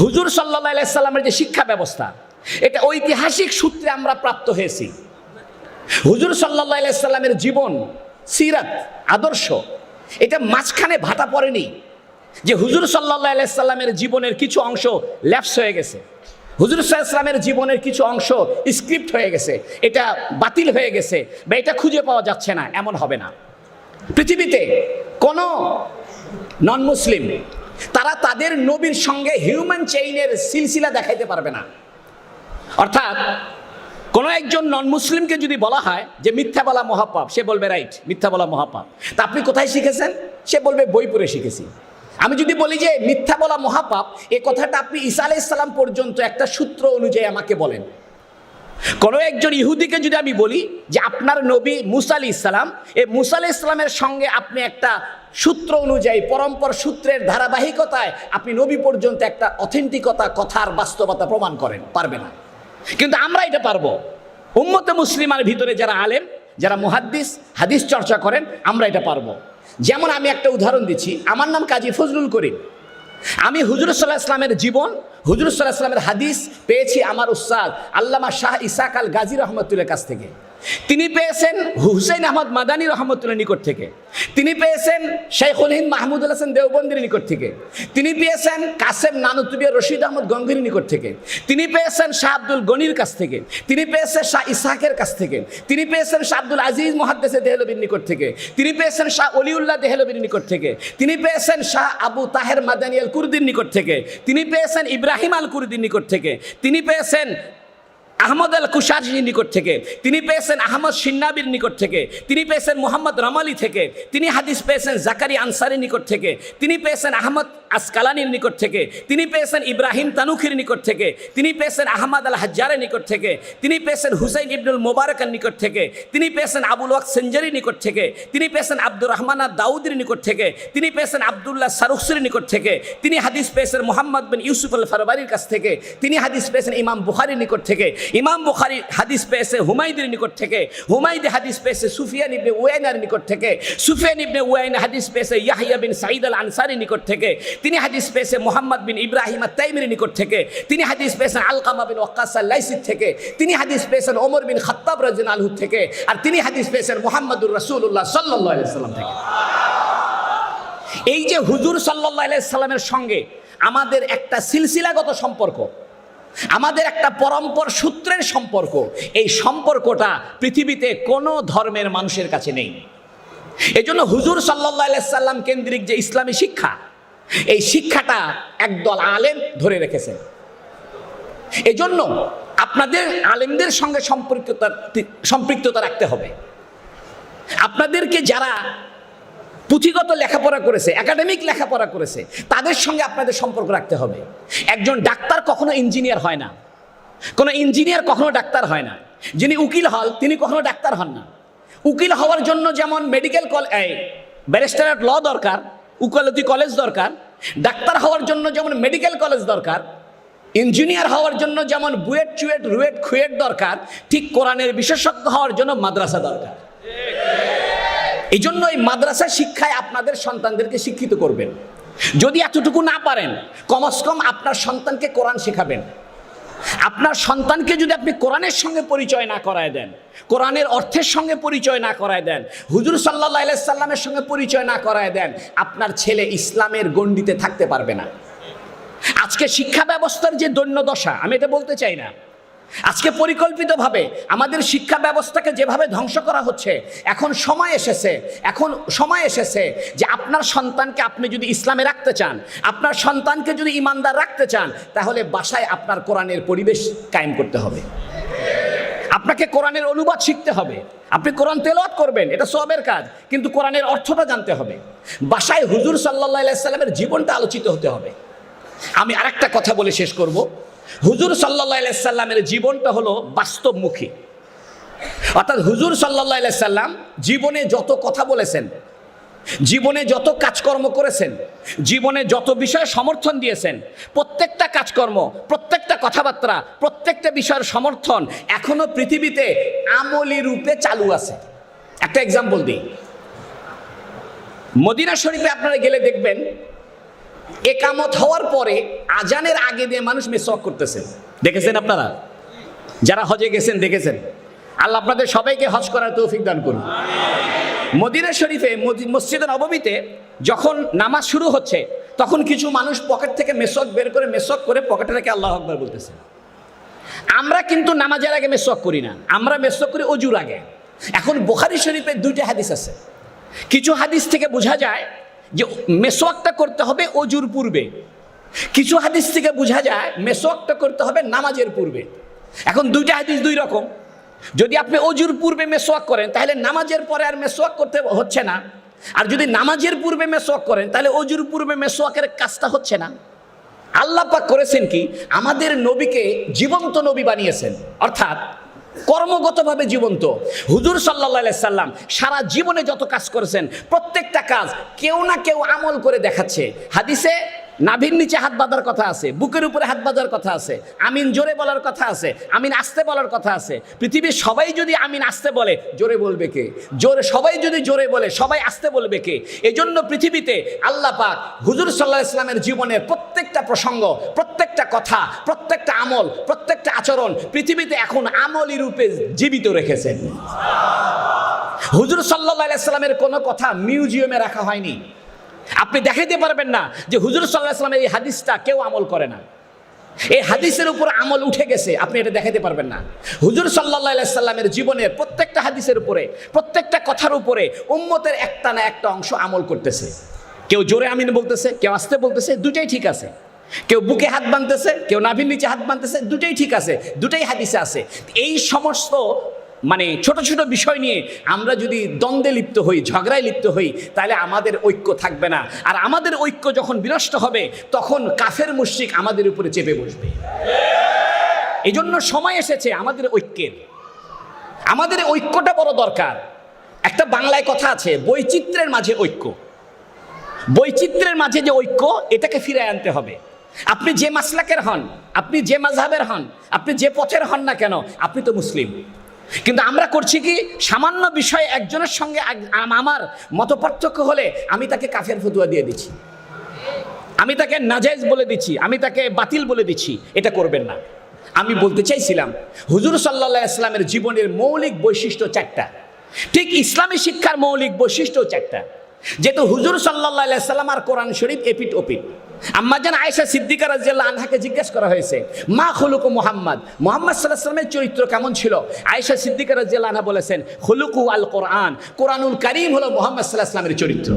হুজুর সাল্লাহ সাল্লামের যে শিক্ষা ব্যবস্থা, এটা ঐতিহাসিক সূত্রে আমরা প্রাপ্ত হয়েছি। হুজুর সাল্লাহ সাল্লামের জীবন, সিরাত, আদর্শ, এটা মাঝখানে ভাটা পড়েনি যে হুজুর সাল্লাহ সাল্লামের জীবনের কিছু অংশ ল্যাপস হয়ে গেছে। হুজুর সাল্লামের জীবনের কিছু অংশ স্ক্রিপ্ট হয়ে গেছে, এটা বাতিল হয়ে গেছে বা এটা খুঁজে পাওয়া যাচ্ছে না, এমন হবে না। পৃথিবীতে কোনো নন মুসলিম তারা তাদের নবীর সঙ্গে হিউম্যান চেইনের সিলসিলা দেখাইতে পারবে না। অর্থাৎ, কোনো একজন নন মুসলিমকে যদি বলা হয় যে মিথ্যা বলা মহাপাপ, সে বলবে রাইট মিথ্যা বলা মহাপাপ। তা আপনি কোথায় শিখেছেন? সে বলবে বই পড়ে শিখেছি। আমি যদি বলি যে মিথ্যা বলা মহাপাপ, এ কথাটা আপনি ঈসা আলাইসাল্লাম পর্যন্ত একটা সূত্র অনুযায়ী আমাকে বলেন। কোনো একজন ইহুদিকে যদি আমি বলি যে আপনার নবী মুসা আলি ইসলাম এ মুসা আলি ইসলামের সঙ্গে আপনি একটা সূত্র অনুযায়ী পরম্পর সূত্রের ধারাবাহিকতায় আপনি নবী পর্যন্ত একটা অথেন্টিকতা কথার বাস্তবতা প্রমাণ করেন, পারবে না। কিন্তু আমরা এটা পারব। উম্মতে মুসলিমার ভিতরে যারা আলেম, যারা মুহাদ্দিস, হাদিস চর্চা করেন, আমরা এটা পারব। যেমন আমি একটা উদাহরণ দিচ্ছি, আমার নাম কাজী ফজলুল করিম। আমি হুজুর সাল্লাহ ইসলামের জীবন, হুজুর সাল্লাহ ইসলামের হাদিস পেয়েছি আমার উস্তাদ আল্লামা শাহ ইসাক আল গাজী রহমতুল্লাহ কাছ থেকে। তিনি পেয়েছেন হুসেন আহমদ মাদানী রহমতুল্লাহ নিকট থেকে তিনি পেয়েছেন শেখুল হিন্দ মাহমুদুল হাসান দেওবন্দির নিকট থেকে তিনি পেয়েছেন কাসেম নানুতুবিয়া রশিদ আহমদ গঙ্গির নিকট থেকে তিনি পেয়েছেন শাহ আব্দুল গনির কাছ থেকে তিনি পেয়েছেন শাহ ইসাকের কাছ থেকে তিনি পেয়েছেন শাহ আব্দুল আজিজ মহাদ্দেসে দেহলবির নিকট থেকে তিনি পেয়েছেন শাহ অলিউল্লাহ দেহলবির নিকট থেকে তিনি পেয়েছেন শাহ আবু তাহের মাদানী আল নিকট থেকে তিনি পেয়েছেন ইব্রাহিম আল কুরদির নিকট থেকে তিনি পেয়েছেন আহমদ আল কুশারজির নিকট থেকে, তিনি পেয়েছেন আহমদ সিন্নাবির নিকট থেকে, তিনি পেয়েছেন মোহাম্মদ রামালি থেকে, তিনি হাদিস পেয়েছেন জাকারি আনসারির নিকট থেকে, তিনি পেয়েছেন আহমদ আসকালানির নিকট থেকে তিনি পেয়েছেন ইব্রাহিম তানুখির নিকট থেকে তিনি পেয়েছেন আহমদ আল হাজ্জারের নিকট থেকে তিনি পেয়েছেন হুসাইন ইবনুল মোবারকের নিকট থেকে তিনি পেয়েছেন আবুল ওয়াক সেঞ্জারির নিকট থেকে তিনি পেয়েছেন আব্দুর রহমান দাউদের নিকট থেকে তিনি পেয়েছেন আবদুল্লাহ সারুকসির নিকট থেকে তিনি হাদিস পেয়েছেন মোহাম্মদ বিন ইউসুফ আল ফারবারির কাছ থেকে তিনি হাদিস পেয়েছেন ইমাম বুখারির নিকট থেকে ইমাম বুখারি হাদিস পেয়েছে হুমায়ুদের নিকট থেকে হুমায়ুদ হাদিস পেয়েছে সুফিয়ান ইবনে ওয়াইনার নিকট থেকে সুফিয়ান ইবনে ওয়াইন হাদিস পেয়েছে ইয়াহিয়া বিন সাইদ আল আনসারি নিকট থেকে তিনি হাদিস পেয়েছে মোহাম্মদ বিন ইব্রাহিম তাইমির নিকট থেকে, তিনি হাদিস পেয়েছেন আলকামা বিন আল লাইসিদ থেকে, তিনি হাদিস পেয়েছেন ওমর বিন খাত্তাব রাজিন আলহু থেকে, আর তিনি হাদিস পেয়েছেন মোহাম্মদুর রাসূলুল্লাহ সাল্লাল্লাহু আলাইহি সাল্লাম থেকে। এই যে হুজুর আলাইহি সাল্লামের সঙ্গে আমাদের একটা সিলসিলাগত সম্পর্ক, আমাদের একটা পরম্পর সূত্রের সম্পর্ক, এই সম্পর্কটা পৃথিবীতে কোনো ধর্মের মানুষের কাছে নেই। এই জন্য হুজুর সাল্লাহ সাল্লাম কেন্দ্রিক যে ইসলামী শিক্ষা এই শিক্ষাটা একদল আলেম ধরে রেখেছে এজন্য আপনাদের আলেমদের সঙ্গে সম্পৃক্ততা সম্পৃক্ততা রাখতে হবে। আপনাদেরকে যারা পুঁথিগত লেখাপড়া করেছে একাডেমিক লেখাপড়া করেছে, তাদের সঙ্গে আপনাদের সম্পর্ক রাখতে হবে। একজন ডাক্তার কখনো ইঞ্জিনিয়ার হয় না। কোনো ইঞ্জিনিয়ার কখনো ডাক্তার হয় না। যিনি উকিল হল তিনি কখনো ডাক্তার হন না। উকিল হওয়ার জন্য যেমন মেডিকেল কল ব্যারিস্টার ল দরকার উকালতি কলেজ দরকার, ডাক্তার হওয়ার জন্য যেমন মেডিকেল কলেজ দরকার ইঞ্জিনিয়ার হওয়ার জন্য যেমন বুয়েট, চুয়েট, রুয়েট, খুয়েট দরকার, ঠিক কোরআনের বিশেষজ্ঞ হওয়ার জন্য মাদ্রাসা দরকার। এই জন্য এই মাদ্রাসা শিক্ষায় আপনাদের সন্তানদেরকে শিক্ষিত করবেন। যদি এতটুকু না পারেন, কমস কম আপনার সন্তানকে কোরআন শেখাবেন। আপনার সন্তানকে যদি আপনি কোরআনের সঙ্গে পরিচয় না করায় দেন, কোরআনের অর্থের সঙ্গে পরিচয় না করায় দেন, হুজুর সাল্লাহ সাল্লামের সঙ্গে পরিচয় না করায় দেন, আপনার ছেলে ইসলামের গণ্ডিতে থাকতে পারবে না। আজকে শিক্ষা ব্যবস্থার যে দৈন্য দশা আমি এটা বলতে চাই না। আজকে পরিকল্পিতভাবে আমাদের শিক্ষা ব্যবস্থাকে যেভাবে ধ্বংস করা হচ্ছে, এখন সময় এসেছে, এখন সময় এসেছে যে আপনার সন্তানকে আপনি যদি ইসলামে রাখতে চান, আপনার সন্তানকে যদি ইমানদার রাখতে চান, তাহলে বাসায় আপনার কোরআনের পরিবেশ কায়েম করতে হবে। আপনাকে কোরআনের অনুবাদ শিখতে হবে। আপনি কোরআন তেলাওয়াত করবেন, এটা সবের কাজ, কিন্তু কোরআনের অর্থটা জানতে হবে। বাসায় হুজুর সাল্লাহ সাল্লামের জীবনটা আলোচিত হতে হবে। আমি আরেকটা কথা বলে শেষ করব। হুজুর সাল্লাহ সাল্লামের জীবনটা হলো বাস্তবমুখী। অর্থাৎ হুজুর সাল্লাহ জীবনে যত কথা বলেছেন, জীবনে যত কাজকর্ম করেছেন, জীবনে যত বিষয়ে সমর্থন দিয়েছেন, প্রত্যেকটা কাজকর্ম, প্রত্যেকটা কথাবার্তা, প্রত্যেকটা বিষয়ের সমর্থন এখনও পৃথিবীতে আমলি রূপে চালু আছে। একটা এক্সাম্পল দিই। মদিনা শরীফে আপনারা গেলে দেখবেন একামত হওয়ার পরে আজানের আগে দিয়ে মানুষ মেসওয়াক করতেছে। দেখেছেন আপনারা? যারা হজে গেছেন, দেখেছেন? আল্লাহ আপনাদের সবাইকে হজ করার তৌফিক দান করুন। মদিনা শরীফে, মদি- মসজিদে নবমীতে যখন নামাজ শুরু হচ্ছে, তখন কিছু মানুষ পকেট থেকে মেসক বের করে মেসক করে পকেটে রেখে আল্লাহ আকবর বলতেছে। আমরা কিন্তু নামাজের আগে মেসক করি না। আমরা মেসক করি অজুর আগে। এখন বোখারি শরীফের দুইটা হাদিস আছে। কিছু হাদিস থেকে বোঝা যায় যে মেসোয়াকটা করতে হবে অজুর পূর্বে। কিছু হাদিস থেকে বোঝা যায় মেসোয়াকটা করতে হবে নামাজের পূর্বে। এখন দুইটা হাদিস দুই রকম। যদি আপনি অজুর পূর্বে মেসোয়াক করেন, তাহলে নামাজের পরে আর মেসোয়াক করতে হচ্ছে না। আর যদি নামাজের পূর্বে মেসোয়াক করেন, তাহলে অজুর পূর্বে মেসোয়াকের কাজটা হচ্ছে না। আল্লাহ পাক করেছেন কি? আমাদের নবীকে জীবন্ত নবী বানিয়েছেন। অর্থাৎ কর্মগতভাবে জীবন্ত। হুজুর সাল্লাহ সাল্লাম সারা জীবনে যত কাজ করেছেন, প্রত্যেকটা কাজ কেউ না কেউ আমল করে দেখাচ্ছে। হাদিসে নাভির নিচে হাত বাঁধার কথা আছে, বুকের উপরে হাত বাঁধার কথা আছে, আমিন জোরে বলার কথা আছে, আমিন আসতে বলার কথা আছে। পৃথিবীর সবাই যদি আমিন আসতে বলে, জোরে বলবে কে? জোরে, সবাই যদি জোরে বলে, সবাই আসতে বলবে কে? এজন্য পৃথিবীতে আল্লাহ পাক হুজুর সাল্লাহ ইসলামের জীবনের প্রত্যেকটা প্রসঙ্গ, প্রত্যেকটা কথা, প্রত্যেকটা আমল, প্রত্যেকটা আচরণ পৃথিবীতে এখন আমলি রূপে জীবিত রেখেছেন। হুজুর সাল্লাহ ইসলামের কোনো কথা মিউজিয়ামে রাখা হয়নি। আপনি দেখাইতে পারবেন না যে হুজুর সাল্লাহ ইসলামের এই হাদিসটা কেউ আমল করে না। এই হাদিসের উপর আমল উঠে গেছে, আপনি এটা দেখাতে পারবেন না। হুজুর সাল্লাহ সাল্লামের জীবনের প্রত্যেকটা হাদিসের উপরে, প্রত্যেকটা কথার উপরে উম্মতের একটা না একটা অংশ আমল করতেছে। কেউ জোরে আমিন বলতেছে, কেউ আসতে বলতেছে দুটাই ঠিক আছে। কেউ বুকে হাত বাঁধতেছে, কেউ নাভির নিচে হাত বাঁধতেছে, দুটাই ঠিক আছে, দুটাই হাদিসে আছে। এই সমস্ত মানে ছোট ছোট বিষয় নিয়ে আমরা যদি দ্বন্দ্বে লিপ্ত হই, ঝগড়ায় লিপ্ত হই, তাহলে আমাদের ঐক্য থাকবে না। আর আমাদের ঐক্য যখন বিনষ্ট হবে, তখন কাফের মুশ্রিক আমাদের উপরে চেপে বসবে। এই জন্য সময় এসেছে আমাদের ঐক্যের। আমাদের ঐক্যটা বড় দরকার। একটা বাংলায় কথা আছে, বৈচিত্র্যের মাঝে ঐক্য। বৈচিত্র্যের মাঝে যে ঐক্য, এটাকে ফিরে আনতে হবে। আপনি যে মাসলাকের হন, আপনি যে মাঝহাবের হন, আপনি যে পথের হন না কেন, আপনি তো মুসলিম। কিন্তু আমরা করছি কি, সামান্য বিষয়ে একজনের সঙ্গে আমার মত হলে আমি তাকে কাফের ফতুয়া দিয়ে দিচ্ছি। আমি তাকে নাজাইজ বলে দিচ্ছি, আমি তাকে বাতিল বলে দিচ্ছি, এটা করবেন না। আমি বলতে চাইছিলাম, হুজুর সাল্লাহ ইসলামের জীবনের মৌলিক বৈশিষ্ট্য চারটা। ঠিক ইসলামী শিক্ষার মৌলিক বৈশিষ্ট্য চারটা। যেহেতু হুজুর সাল্লাহ সাল্লাম আর কোরআন শরীফ এপিট ওপিট আম্মাজান আয়েশা সিদ্দিকা রাজিয়াল্লাহ আনহাকে জিজ্ঞেস করা হয়েছে, মা খুলুকু মোহাম্মদ? মোহাম্মদ সাল্লামের চরিত্র কেমন ছিল? আয়েশা সিদ্দিকা রাজিয়াল্লাহ আনহা বলেছেন, খুলুকু আল কোরআন কোরআনুল করিম হলো মোহাম্মদ সাল্লাহ সাল্লামের চরিত্র।